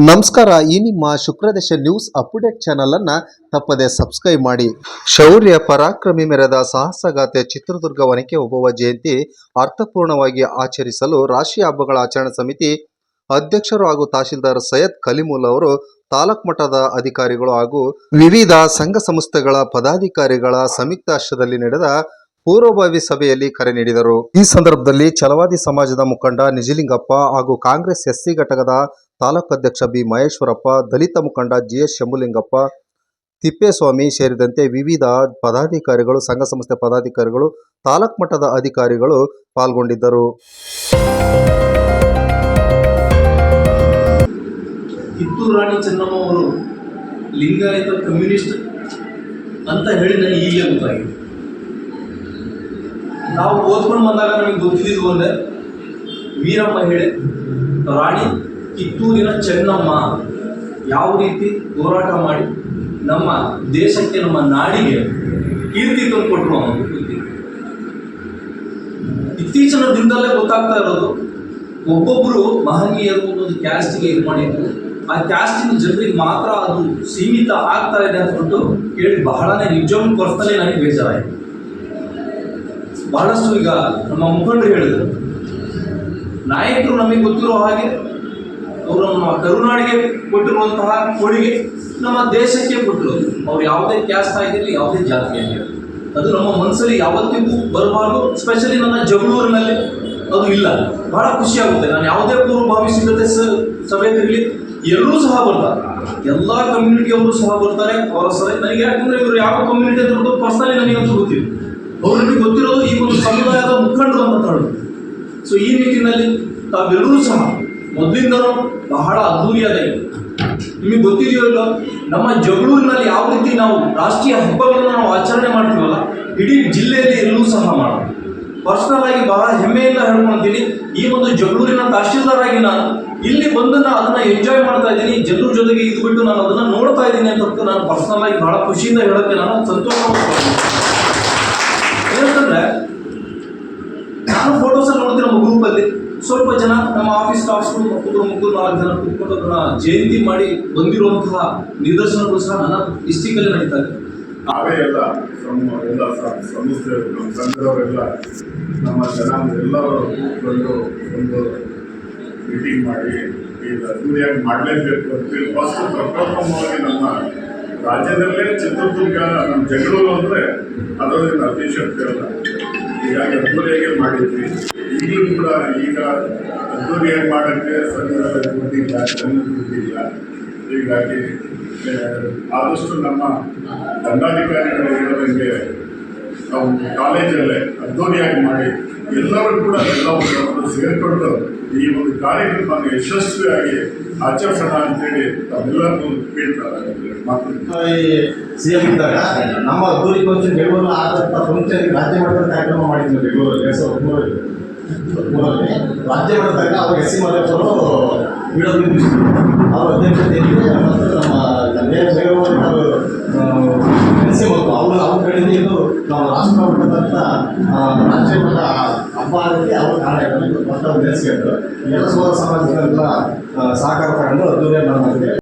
ನಮಸ್ಕಾರ, ಈ ನಿಮ್ಮ ಶುಕ್ರದೇಶ ನ್ಯೂಸ್ ಅಪ್ಡೇಟ್ ಚಾನೆಲ್ ಅನ್ನ ತಪ್ಪದೆ ಸಬ್ಸ್ಕ್ರೈಬ್ ಮಾಡಿ. ಶೌರ್ಯ ಪರಾಕ್ರಮಿ ಮೆರೆದ ಸಾಹಸಗಾತೆ ಚಿತ್ರದುರ್ಗ ವನಿಕೆ ಒಬ್ಬವ ಜಯಂತಿ ಅರ್ಥಪೂರ್ಣವಾಗಿ ಆಚರಿಸಲು ರಾಷ್ಟ್ರೀಯ ಹಬ್ಬಗಳ ಆಚರಣಾ ಸಮಿತಿ ಅಧ್ಯಕ್ಷರು ಹಾಗೂ ತಹಶೀಲ್ದಾರ್ ಸೈಯದ್ ಕಲಿಮುಲ್ ಅವರು ತಾಲೂಕ್ ಮಟ್ಟದ ಅಧಿಕಾರಿಗಳು ಹಾಗೂ ವಿವಿಧ ಸಂಘ ಸಂಸ್ಥೆಗಳ ಪದಾಧಿಕಾರಿಗಳ ಸಂಯುಕ್ತಾಶ್ರದಲ್ಲಿ ನಡೆದ ಪೂರ್ವಭಾವಿ ಸಭೆಯಲ್ಲಿ ಕರೆ ನೀಡಿದರು. ಈ ಸಂದರ್ಭದಲ್ಲಿ ಛಲವಾದಿ ಸಮಾಜದ ಮುಖಂಡ ನಿಜಲಿಂಗಪ್ಪ ಹಾಗೂ ಕಾಂಗ್ರೆಸ್ ಎಸ್ಸಿ ಘಟಕದ ತಾಲೂಕು ಅಧ್ಯಕ್ಷ ಬಿ ಮಹೇಶ್ವರಪ್ಪ, ದಲಿತ ಮುಖಂಡ ಜಿಎಸ್ ಶಂಭುಲಿಂಗಪ್ಪ, ತಿಪ್ಪೇಸ್ವಾಮಿ ಸೇರಿದಂತೆ ವಿವಿಧ ಪದಾಧಿಕಾರಿಗಳು, ಸಂಘ ಸಂಸ್ಥೆ ಪದಾಧಿಕಾರಿಗಳು, ತಾಲೂಕು ಮಟ್ಟದ ಅಧಿಕಾರಿಗಳು ಪಾಲ್ಗೊಂಡಿದ್ದರು. ಕಿತ್ತೂರು ರಾಣಿ ಚೆನ್ನಮ್ಮ ಅವರು ಲಿಂಗಾಯತ ಕಮ್ಯುನಿಸ್ಟ್ ಅಂತ ಹೇಳಿದ ಈಗಲೇ ಗೊತ್ತಾಗಿದೆ. ನಾವು ಓದ್ಕೊಂಡು ಬಂದಾಗ ನಮಗೆ ಗೊತ್ತಿದ್ದು ಒಂದೇ ವೀರಮ್ಮ ಹೇಳಿ, ರಾಣಿ ಕಿತ್ತೂರಿನ ಚೆನ್ನಮ್ಮ, ಯಾವ ರೀತಿ ಹೋರಾಟ ಮಾಡಿ ನಮ್ಮ ದೇಶಕ್ಕೆ, ನಮ್ಮ ನಾಡಿಗೆ ಕೀರ್ತಿ ತಂದುಕೊಟ್ರು ಗೊತ್ತಿದೆ ಇತ್ತೀಚಿನ ದಿನದಲ್ಲೇ ಗೊತ್ತಾಗ್ತಾ ಇರೋದು ಒಬ್ಬೊಬ್ಬರು ಮಹನೀಯರು ಒಂದೊಂದು ಕ್ಯಾಸ್ಟ್ಗೆ ಇದು ಮಾಡಿದ್ರು. ಆ ಕ್ಯಾಸ್ಟಿನ ಜನರಿಗೆ ಮಾತ್ರ ಅದು ಸೀಮಿತ ಆಗ್ತಾ ಇದೆ ಅಂದ್ಬಿಟ್ಟು ಕೇಳಿ ಬಹಳನೇ ನಿಜವನ್ನು ಕೊರ್ತಲೇ ನನಗೆ ಬೇಜಾರಾಯಿತು. ಬಹಳಷ್ಟು ಈಗ ನಮ್ಮ ಮುಖಂಡರು ಹೇಳಿದರು. ನಾಯಕರು ನಮಗೆ ಗೊತ್ತಿರೋ ಹಾಗೆ ಅವರು ನಮ್ಮ ಕರುನಾಡಿಗೆ ಕೊಟ್ಟಿರುವಂತಹ ಕೊಡುಗೆ ನಮ್ಮ ದೇಶಕ್ಕೆ ಕೊಟ್ಟಿರೋದು. ಅವ್ರು ಯಾವುದೇ ಕ್ಯಾಸ್ಟ್ ಆಗಿರಲಿ, ಯಾವುದೇ ಜಾತಿ ಆಗಿರಲಿ. ಅದು ನಮ್ಮ ಮನಸ್ಸಲ್ಲಿ ಯಾವತ್ತಿಗೂ ಬರಬಾರ್ದು ಸ್ಪೆಷಲಿ ನನ್ನ ಜಗಳೂರಿನಲ್ಲಿ ಅದು ಇಲ್ಲ. ಬಹಳ ಖುಷಿಯಾಗುತ್ತೆ. ನಾನು ಯಾವುದೇ ಪೂರ್ವಭಾವಿ ಸಿದ್ಧತೆ ಸಭೆ ಇರಲಿ ಎಲ್ಲರೂ ಸಹ ಬರ್ತಾರೆ. ಎಲ್ಲ ಕಮ್ಯುನಿಟಿಯವರು ಸಹ ಬರ್ತಾರೆ. ಅವರ ಸಭೆ ನನಗೆ ಯಾಕಂದ್ರೆ ಇವರು ಯಾವ ಕಮ್ಯುನಿಟಿ ಅಂತ ಪರ್ಸನಲಿ ನನಗಂತೂ ಗೊತ್ತಿಲ್ಲ. ಅವ್ರಿಗೆ ಗೊತ್ತಿರೋದು ಈ ಒಂದು ಸಮುದಾಯದ ಮುಖಂಡರು ಅಂತ ಹೇಳೋದು ಸೊ ಈ ನಿಟ್ಟಿನಲ್ಲಿ ತಾವೆಲ್ಲರೂ ಸಹ ಮೊದಲಿಂದಲೂ ಬಹಳ ಅದ್ಧೂರಿಯಾದ ನಿಮಗೆ ಗೊತ್ತಿದೆಯೋ ಇಲ್ಲ ನಮ್ಮ ಜಗಳೂರಿನಲ್ಲಿ ಯಾವ ರೀತಿ ನಾವು ರಾಷ್ಟ್ರೀಯ ಹಬ್ಬಗಳನ್ನು ನಾವು ಆಚರಣೆ ಮಾಡ್ತೀವಲ್ಲ, ಇಡೀ ಜಿಲ್ಲೆಯಲ್ಲಿ ಎಲ್ಲೂ ಸಹ ಮಾಡ ಪರ್ಸನಲ್ ಆಗಿ ಬಹಳ ಹೆಮ್ಮೆಯಿಂದ ಹೇಳ್ಕೊಂತೀನಿ, ಈ ಒಂದು ಜಗಳೂರಿನ ತಹಶೀಲ್ದಾರ್ ಆಗಿ ನಾನು ಇಲ್ಲಿ ಬಂದು ನಾನು ಅದನ್ನ ಎಂಜಾಯ್ ಮಾಡ್ತಾ ಇದ್ದೀನಿ ಜನರ ಜೊತೆಗೆ ಇದ್ಬಿಟ್ಟು ನಾನು ಅದನ್ನ ನೋಡ್ತಾ ಇದ್ದೀನಿ ಅಂತ ನಾನು ಪರ್ಸನಲ್ ಆಗಿ ಬಹಳ ಖುಷಿಯಿಂದ ಹೇಳಕ್ಕೆ ನಾನು ಸಂತೋಷ ಏನಂತಂದ್ರೆ ನಾನು ಫೋಟೋಸ್ ನೋಡಿದ್ರೆ ನಮ್ಮ ಗ್ರೂಪ್ ಅಲ್ಲಿ ಸ್ವಲ್ಪ ಜನ ನಮ್ಮ ಆಫೀಸ್ ಸ್ಟಾಫ್ಸ್ಗಳು ಮಕ್ಕಳು ಮುಗ್ಗರು ನಾಲ್ಕು ಜನ ಕೂತ್ಕೊಂಡು ಅದನ್ನ ಜಯಂತಿ ಮಾಡಿ ಬಂದಿರುವಂತಹ ನಿದರ್ಶನಗಳು ಸಹ ನನ್ನ ಡಿಸ್ಟಿಕಲ್ಲಿ ನಡೀತಾ ಇದೆ. ನಾವೇ ಎಲ್ಲ ನಮ್ಮ ಎಲ್ಲ ಸಂಸ್ಥೆ, ನಮ್ಮ ಸಂಘದವರೆಲ್ಲ ನಮ್ಮ ಜನ ಎಲ್ಲರೂ ಕೂತ್ಕೊಂಡು ಒಂದು ಮೀಟಿಂಗ್ ಮಾಡಿ ಈಗ ಅದ್ದೂರಿಯಾಗಿ ಮಾಡಲೇಬೇಕು ಅಂತೇಳಿ ಫಸ್ಟ್ ಪ್ರಪ್ರಥಮವಾಗಿ ನಮ್ಮ ರಾಜ್ಯದಲ್ಲೇ ಚಿತ್ರದುರ್ಗ, ನಮ್ಮ ಜಗಳೂರು ಅಂದರೆ ಅದರಲ್ಲಿನ ಅತಿಶಕ್ತಿ ಅಲ್ಲ ಹೀಗಾಗಿ ಅದ್ದೂರಿಯಾಗಿ ಮಾಡಿದ್ವಿ ಈಗಲೂ ಕೂಡ ಈಗ ಅದ್ದೂರಿಯಾಗಿ ಮಾಡೋಕ್ಕೆ ಸಂಘದ ದುಡ್ಡಿಲ್ಲ ದುಡ್ಡಿಲ್ಲ ಹೀಗಾಗಿ ಆದಷ್ಟು ನಮ್ಮ ದಂಡಾಧಿಕಾರಿಗಳು ಹೇಳೋದಂಗೆ ನಾವು ಕಾಲೇಜಲ್ಲೇ ಅದ್ದೂರಿಯಾಗಿ ಮಾಡಿ ಎಲ್ಲರೂ ಕೂಡ ಎಲ್ಲವನ್ನು ಸೇರಿಕೊಂಡು ಈ ಒಂದು ಕಾರ್ಯಕ್ರಮವನ್ನು ಯಶಸ್ವಿಯಾಗಿ ಆಚರಿಸೋಣ ಅಂತೇಳಿ ತಾವೆಲ್ಲರೂ ಕೇಳ್ತಾರೆ ಸಿ ಇದ್ದಾಗ ನಮ್ಮ ಅದ್ದೂರಿ ಫಂಕ್ಷನ್ ಬೆಂಗಳೂರು ಆದಂಥ ಫಂಕ್ಷನ್ ರಾಜ್ಯ ಮಟ್ಟದ ಕಾರ್ಯಕ್ರಮ ಮಾಡಿದ್ವಿ ಬೆಂಗಳೂರಲ್ಲಿ ಎರಡು ಸಾವಿರದ ಹದಿಮೂರರಲ್ಲಿ. ಹದಿಮೂರರಲ್ಲಿ ರಾಜ್ಯ ಮಟ್ಟದಾಗ ಅವಾಗ ಎಸ್ ಸಿ ಬಿಡೋದು ಅವ್ರ ಅಧ್ಯಕ್ಷತೆಯಲ್ಲಿ ಹಬ್ಬ ಅವರು ಕಾರ್ಯಗಳನ್ನು ಮೊತ್ತ ಮತ್ತು ಅವ್ರು ನೆಲೆಸ್ಕೊಂಡ್ರು ಎಲ್ಲ ಸಮಾಜದಲ್ಲ ಸಹಕಾರ ತಗೊಂಡು ಅದ್ದೂರಿಯಾಗಿ